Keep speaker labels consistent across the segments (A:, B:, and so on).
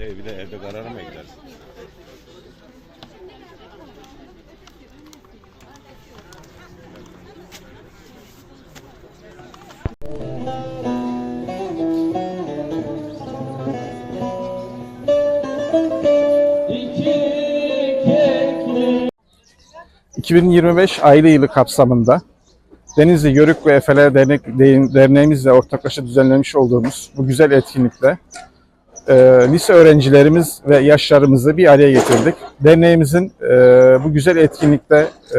A: E, bir de evde gidersin.
B: İki keklik
C: 2025 aile yılı kapsamında Denizli Yörük ve Efeler Dernek, Derneğimizle ortaklaşa düzenlemiş olduğumuz bu güzel etkinlikte e, lise öğrencilerimiz ve yaşlarımızı bir araya getirdik. Derneğimizin e, bu güzel etkinlikte e,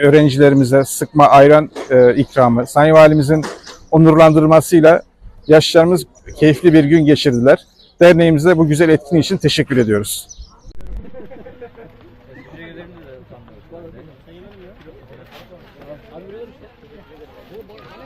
C: öğrencilerimize sıkma ayran e, ikramı, Sayın Valimizin onurlandırmasıyla yaşlarımız keyifli bir gün geçirdiler. Derneğimize bu güzel etkinlik için teşekkür ediyoruz.
B: Keklik bir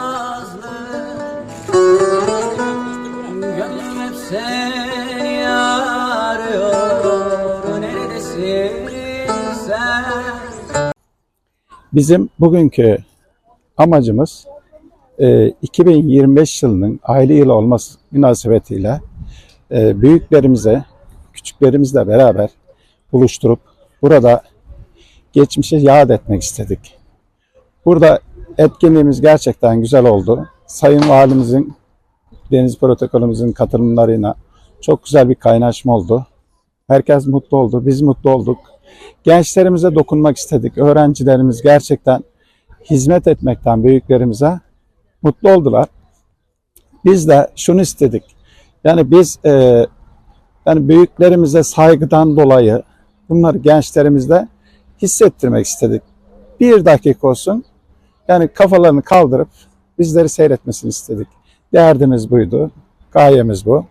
C: Bizim bugünkü amacımız e, 2025 yılının aile yılı olması münasebetiyle e, büyüklerimize, küçüklerimizle beraber buluşturup burada geçmişe yad etmek istedik. Burada etkinliğimiz gerçekten güzel oldu. Sayın Valimizin, Deniz Protokolümüzün katılımlarıyla çok güzel bir kaynaşma oldu. Herkes mutlu oldu, biz mutlu olduk. Gençlerimize dokunmak istedik. Öğrencilerimiz gerçekten hizmet etmekten büyüklerimize mutlu oldular. Biz de şunu istedik. Yani biz e, yani büyüklerimize saygıdan dolayı bunları gençlerimizde hissettirmek istedik. Bir dakika olsun yani kafalarını kaldırıp bizleri seyretmesini istedik. Derdimiz buydu. Gayemiz bu.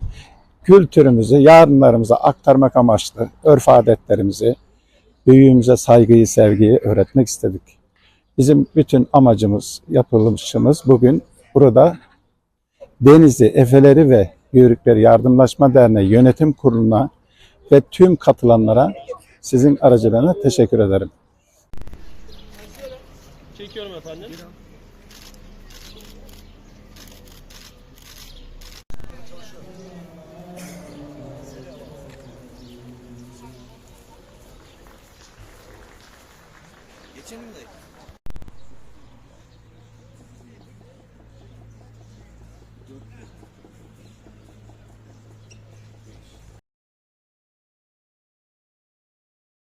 C: Kültürümüzü yarınlarımıza aktarmak amaçlı örf adetlerimizi, büyüğümüze saygıyı, sevgiyi öğretmek istedik. Bizim bütün amacımız, yapılışımız bugün burada Denizli Efeleri ve Yörükleri Yardımlaşma Derneği Yönetim Kurulu'na ve tüm katılanlara sizin aracılığına teşekkür ederim.
D: Çekiyorum efendim. 미친놈들